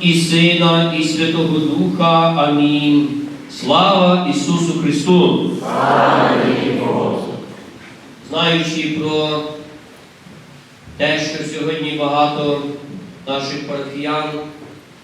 і Сина, і Святого Духа. Амінь. Слава Ісусу Христу! Знаючи про те, що сьогодні багато наших парафіян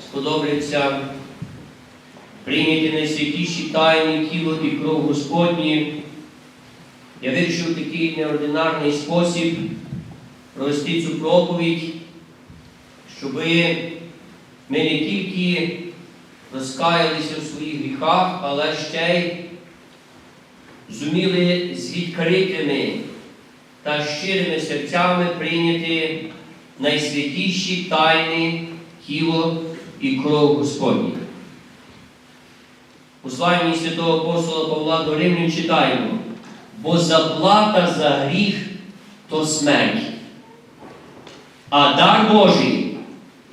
сподобляться прийняти найсвятіші тайні тіло і кров Господні, я вирішив такий неординарний спосіб провести цю проповідь, щоб ми не тільки розкаялися в своїх гріхах, але ще й зуміли з відкритими та щирими серцями прийняти найсвятіші тайни тіло і кров Господні. У славі святого апостола Павла до Римлян читаємо, бо заплата за гріх то смерть, а дар Божий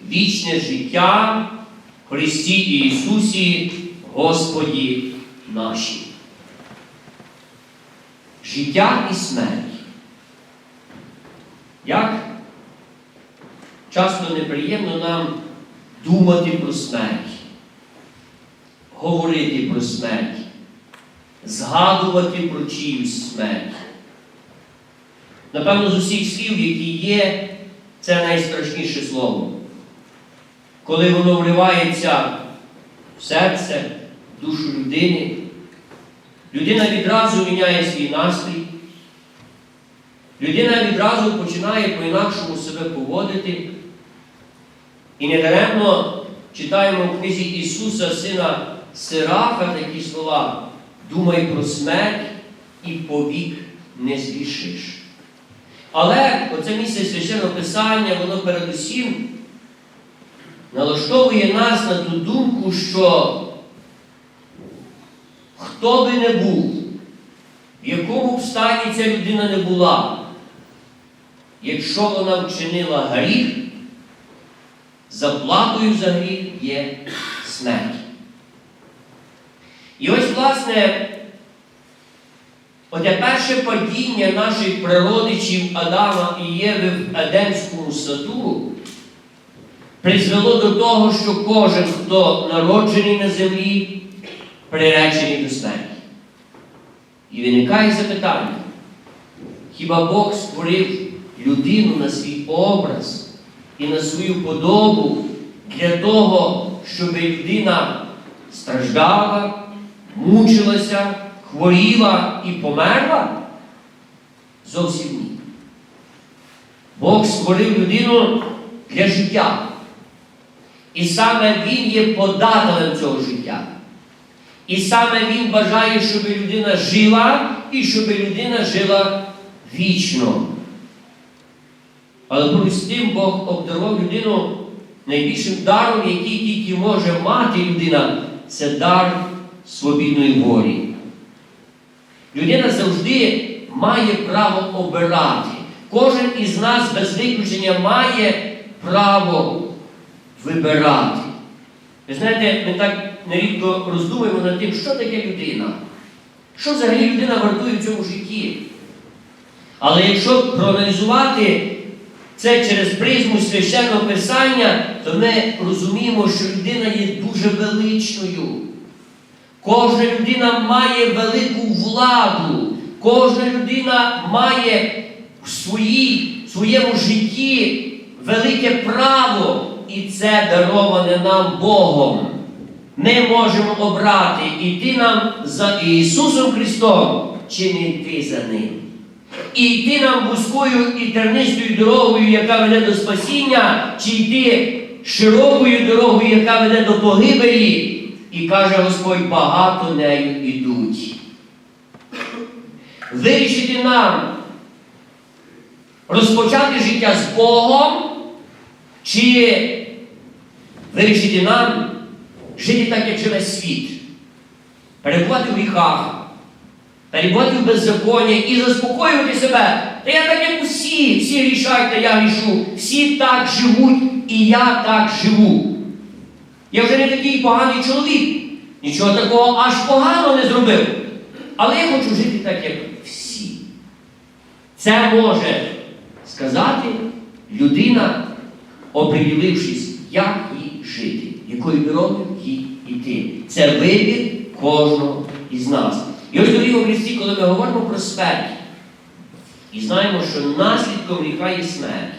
вічне життя Христі Ісусі Господі наші. Життя і смерть. Як часто неприємно нам думати про смерть, говорити про смерть, згадувати про чиюсь смерть. Напевно, з усіх слів, які є, це найстрашніше слово. Коли воно вривається в серце, в душу людини, людина відразу міняє свій настрій, людина відразу починає по-інакшому себе поводити. І недаремно читаємо в книзі Ісуса, Сина Серафа, такі слова, думай про смерть і повік не зрішиш. Але оце місце священного Писання, воно передусім налаштовує нас на ту думку, що хто би не був, в якому б стані ця людина не була, якщо вона вчинила гріх, заплатою за гріх є смерть. І ось, власне, оте перше падіння наших прародичів Адама і Єви в Едемському саду призвело до того, що кожен, хто народжений на землі, приречений до смерті. І виникає запитання, хіба Бог створив людину на свій образ і на свою подобу для того, щоб людина страждала, мучилася, хворіла і померла? Зовсім ні. Бог створив людину для життя. І саме Він є подателем цього життя. І саме Він бажає, щоб людина жила і щоб людина жила вічно. Але поруч тим Бог обдарував людину найбільшим даром, який тільки може мати людина, це дар свобідної волі. Людина завжди має право обирати. Кожен із нас без виключення має право вибирати. Ви знаєте, ми так нерідко роздумуємо над тим, що таке людина. Що взагалі людина вартує в цьому житті? Але якщо проаналізувати це через призму священного писання, то ми розуміємо, що людина є дуже величною. Кожна людина має велику владу, кожна людина має в своїй, в своєму житті велике право, і це дароване нам Богом. Ми можемо обрати йти нам за Ісусом Христом чи не йти за Ним. І йти нам вузькою і тернистою дорогою, яка веде до спасіння, чи йти широкою дорогою, яка веде до погибелі. І каже Господь, багато нею ідуть. Вирішити нам розпочати життя з Богом, чи вирішити нам жити так, як живе світ, перебувати в гріхах, перебувати в беззаконні і заспокоювати себе. Та я так, як усі, всі рішають, та я грішу, всі так живуть, і я так живу. Я вже не такий поганий чоловік. Нічого такого аж погано не зробив. Але я хочу жити так, як всі. Це може сказати людина, оприділившись, як їй жити. якою дорогою їй йти. Це вибір кожного із нас. І ось дорогі Христі, коли ми говоримо про смерть, і знаємо, що наслідком гріха є смерть,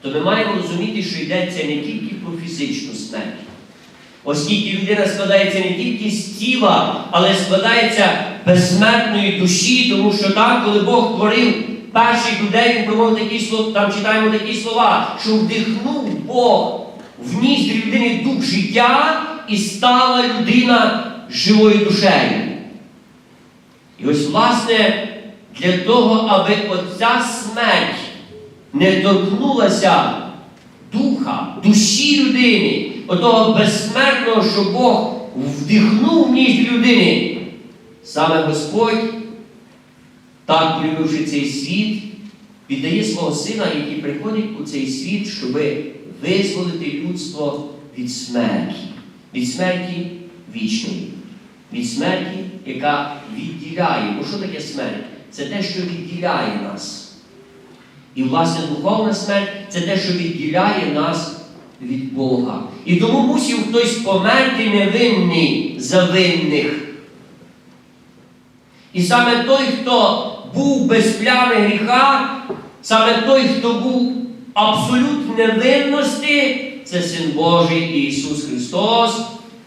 то ми маємо розуміти, що йдеться не тільки про фізичну смерть. Оскільки людина складається не тільки з тіла, але складається безсмертної душі, тому що там, коли Бог творив перших людей, він такі слова, там читаємо такі слова, що вдихнув Бог в ніздрі людини дух життя і стала людина живою душею. І ось, власне, для того, аби оця смерть не торкнулася духа, душі людини, отого безсмертного, що Бог вдихнув в ніж людини, саме Господь, так полюбивши цей світ, віддає свого сина, який приходить у цей світ, щоб визволити людство від смерті, від смерті вічної, від смерті, яка відділяє. Бо що таке смерть? Це те, що відділяє нас. І, власне, духовна смерть це те, що відділяє нас від Бога. І тому мусив хтось померти невинний за винних. І саме той, хто був без плями гріха, саме той, хто був абсолют невинності, це Син Божий Ісус Христос,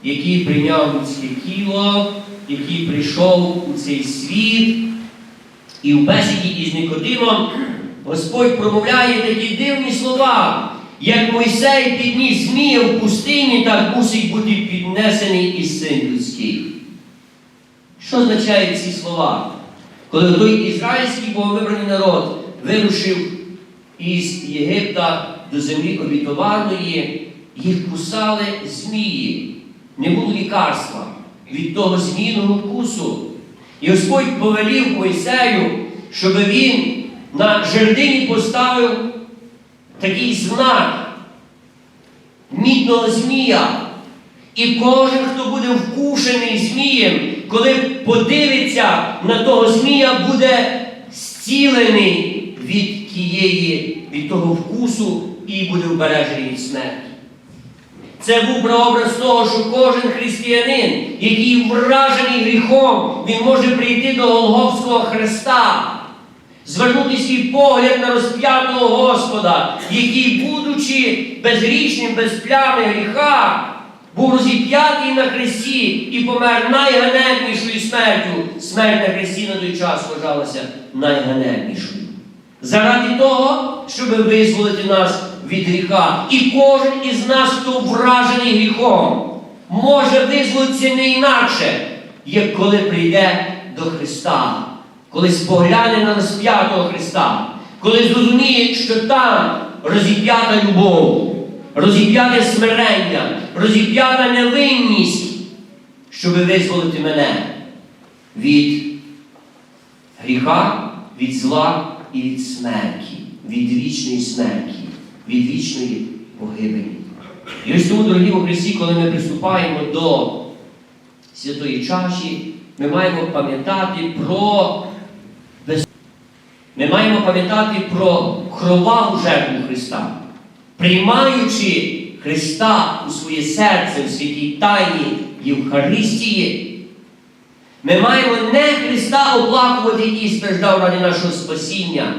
який прийняв людське тіло, який прийшов у цей світ. І в бесіді із Никодимом Господь промовляє такі дивні слова, як Мойсей підніс змія в пустині, так мусить бути піднесений і син людський. Що означають ці слова? Коли той ізраїльський боговибраний народ вирушив із Єгипта до землі обітованої, їх кусали змії, не було лікарства від того змійного вкусу. І Господь повелів Мойсею, щоб він на жердині поставив такий знак мідного змія. І кожен, хто буде вкушений змієм, коли подивиться на того змія, буде зцілений від тієї, від того вкусу і буде вбережений від смерті. Це був прообраз того, що кожен християнин, який вражений гріхом, він може прийти до Голговського Христа, звернути свій погляд на розп'ятого Господа, який, будучи безгрішним, без плями гріха, був розіп'ятий на хресті і помер найганебнішою смертю. Смерть на хресті на той час вважалася найганебнішою. Заради того, щоб визволити нас від гріха. І кожен із нас, хто вражений гріхом, може визволитися не інакше, як коли прийде до Христа, коли спогляне на розп'ятого Христа, коли зрозуміє, що там розіп'ята любов, розіп'яте смирення, розіп'ята невинність, щоб визволити мене від гріха, від зла і від смерті, від вічної смерті, від вічної погибелі. І ось тому, дорогі у Христі, коли ми приступаємо до святої чаші, ми маємо пам'ятати про. Ми маємо пам'ятати про кроваву жертву Христа, приймаючи Христа у своє серце в святій тайні Євхаристії. Ми маємо не Христа оплакувати, який страждав ради нашого спасіння.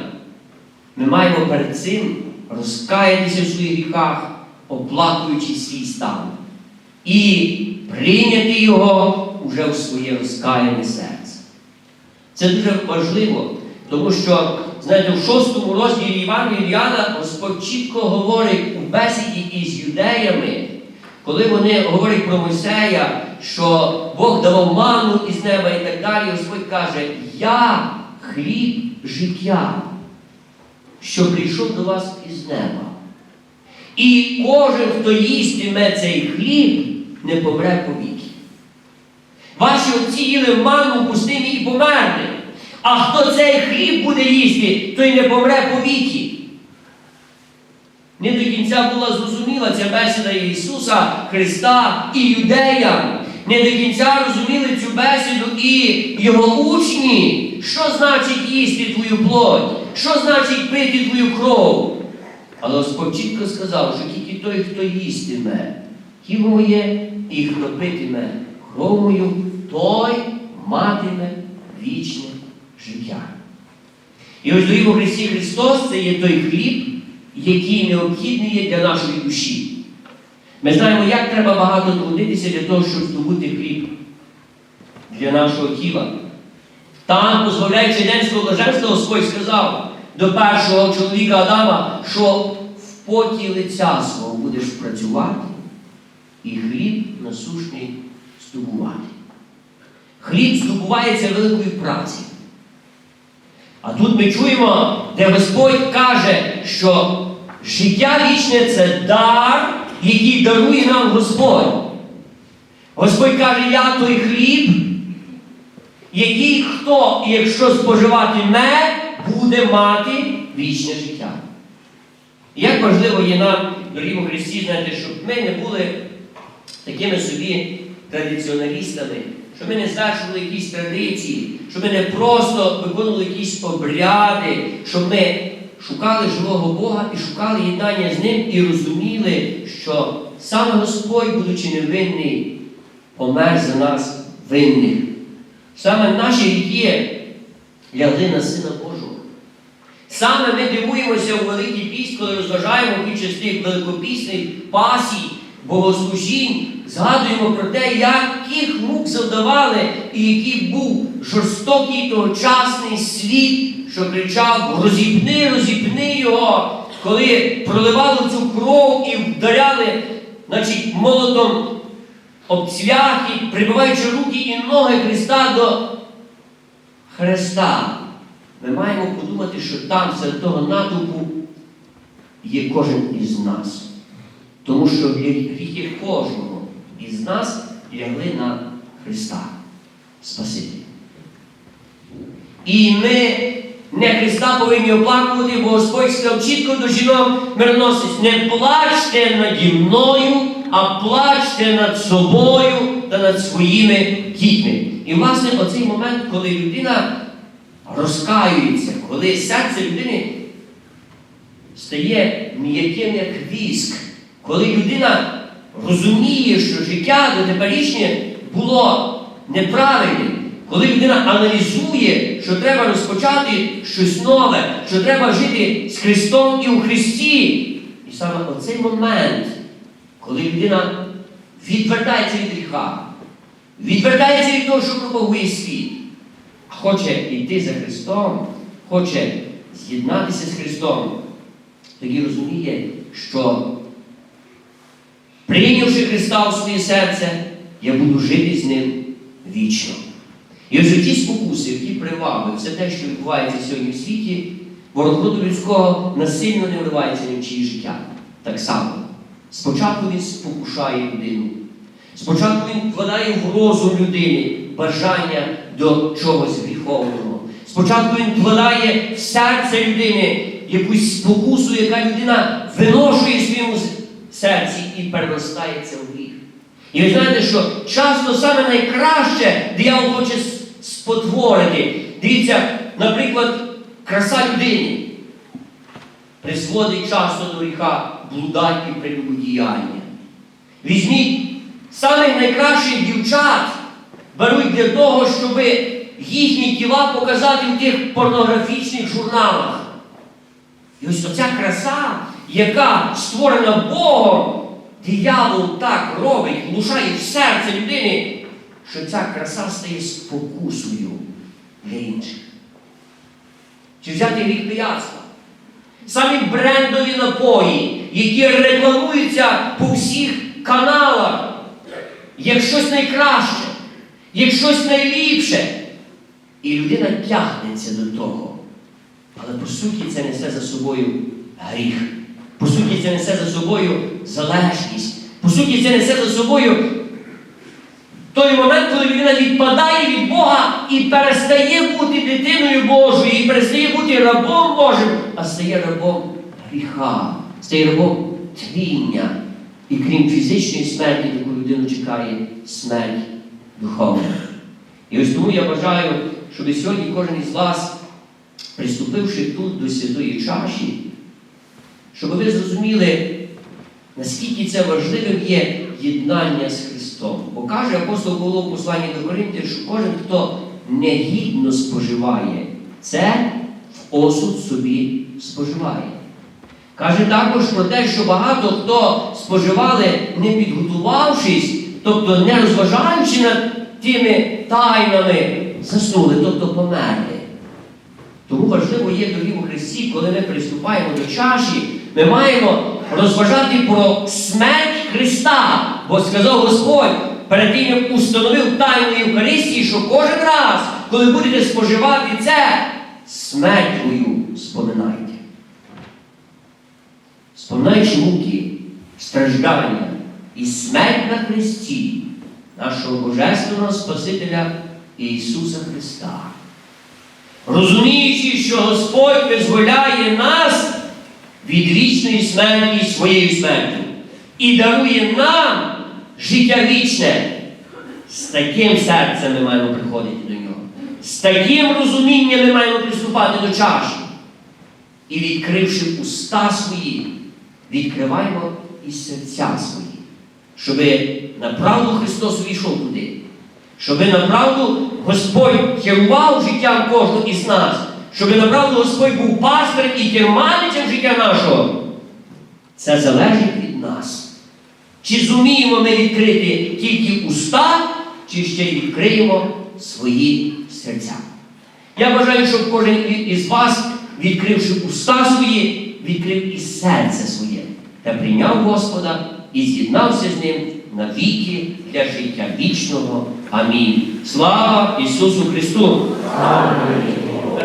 Ми маємо перед цим розкаятися в своїх гріхах, оплакуючи свій стан. І прийняти його уже в своє розкаяне серце. Це дуже важливо, тому що, знаєте, в шостому розділі Івана Господь чітко говорить у бесіді із юдеями, коли вони говорять про Мойсея, що Бог давав ману із неба і так далі, Господь каже, я хліб життя, що прийшов до вас із неба. І кожен, хто їстиме цей хліб, не помре повіки. Ваші отці їли ману в пустині і померли. А хто цей хліб буде їсти, той не помре повіки. Не до кінця була зрозуміла ця бесіда Ісуса Христа і юдеям. Не до кінця розуміли цю бесіду і його учні, що значить їсти твою плоть, що значить пити твою кров. Але Господь чітко сказав, що тільки той, хто їстиме тіло моє, і хто питиме кров мою, той матиме вічне життя. І ось доріг у Христі Христос це є той хліб, який необхідний є для нашої душі. Ми знаємо, як треба багато трудитися для того, щоб здобути хліб для нашого тіла. Там, позбавляючи Едемського блаженства, Господь сказав до першого чоловіка Адама, що в поті лиця свого будеш працювати і хліб насушний здобувати. Хліб здобувається великою працею. А тут ми чуємо, де Господь каже, що життя вічне це дар, який дарує нам Господь. Господь каже, я той хліб, який хто, якщо споживатиме, буде мати вічне життя. І як важливо є нам, дорогі у Христі, знаєте, щоб ми не були такими собі традиціоналістами, щоб ми не звершували якісь традиції, щоб ми не просто виконували якісь обряди, щоб ми шукали живого Бога і шукали єднання з Ним і розуміли, що саме Господь, будучи невинний, помер за нас винних. Саме наші гріхи лягли на Сина Божого. Саме ми дивуємося у Великий Піст, коли розважаємо під час великопісних пасій, богослужінь, згадуємо про те, яких мук завдавали, і який був жорстокий тогочасний світ, що кричав розіпни, розіпни його, коли проливали цю кров і вдаряли значить, молотом об цвяхи, прибиваючи руки і ноги Христа до Христа. Ми маємо подумати, що там серед того натовпу є кожен із нас. Тому що гріхи кожного із нас лягли на Христа Спасителя. І ми не Христа повинні оплакувати, бо Господь сказав чітко до жінок мирносець, не плачте наді мною, а плачте над собою та над своїми дітьми. І, власне, оцей момент, коли людина розкаюється, коли серце людини стає м'яким, як віск, коли людина розуміє, що життя дотеперішнє було неправильним, коли людина аналізує, що треба розпочати щось нове, що треба жити з Христом і у Христі. І саме оцей момент, коли людина відвертається від гріха, відвертається від того, що пропагує світ, а хоче йти за Христом, хоче з'єднатися з Христом, тоді розуміє, що прийнявши Христа у своє серце, я буду жити з ним вічно. І ось ті спокуси, які приваби, все те, що відбувається сьогодні в світі, ворог роду людського насильно не вливається ні в чиї життя. Так само. Спочатку він спокушає людину. Спочатку він вкладає в розум людини бажання до чогось гріховного. Спочатку він вкладає в серце людини якусь спокусу, яка людина виношує своєму серці і переростається в гріх. І ви знаєте, що часто саме найкраще диявол хоче спотворити. Дивіться, наприклад, краса людини призводить часто до гріха блудать і прелюбодіяння. Візьміть самих найкращих дівчат беруть для того, щоб їхні тіла показати в тих порнографічних журналах. І ось оця краса, яка створена Богом, диявол так робить, глушає в серце людини, що ця краса стає спокусою для інших. Чи взяти гріх пияцтва? Самі брендові напої, які рекламуються по всіх каналах, як щось найкраще, як щось найліпше. І людина тягнеться до того. Але по суті це несе за собою гріх. По суті, це несе за собою залежність. По суті, це несе за собою той момент, коли людина відпадає від Бога і перестає бути дитиною Божою, і перестає бути рабом Божим, а стає рабом гріха, стає рабом тління. І крім фізичної смерті, яку людину чекає смерть духовна. І ось тому я бажаю, щоб сьогодні кожен із вас, приступивши тут до святої чаші, щоб ви зрозуміли, наскільки це важливим є єднання з Христом. Бо каже апостол Павло в посланні до Коринтів, що кожен, хто негідно споживає, це в осуд собі споживає. Каже також про те, що багато хто споживали, не підготувавшись, тобто не розважаючи над тими тайнами, заснули, тобто померли. Тому важливо є дорогі у Христі, коли ми приступаємо до чаші, ми маємо розважати про смерть Христа. Бо сказав Господь, перед тим як установив тайну Євхаристії, що кожен раз, коли будете споживати це, смерть мою споминайте. Споминаючи муки, страждання і смерть на Христі, нашого Божественного Спасителя Ісуса Христа. Розуміючи, що Господь визволяє нас від вічної смерті своєю смертю і дарує нам життя вічне. З таким серцем ми маємо приходити до нього. З таким розумінням ми маємо приступати до чаші. І відкривши уста свої, відкриваємо і серця свої, щоби направду Христос увійшов туди, щоби направду Господь керував життям кожного із нас, щоби направду Господь був пастирем і керманичем життя нашого. Це залежить від нас. Чи зуміємо ми відкрити тільки уста, чи ще й відкриємо свої серця. Я бажаю, щоб кожен із вас, відкривши уста свої, відкрив і серце своє та прийняв Господа і з'єднався з ним навіки для життя вічного. Амінь. Слава Ісусу Христу! Амінь.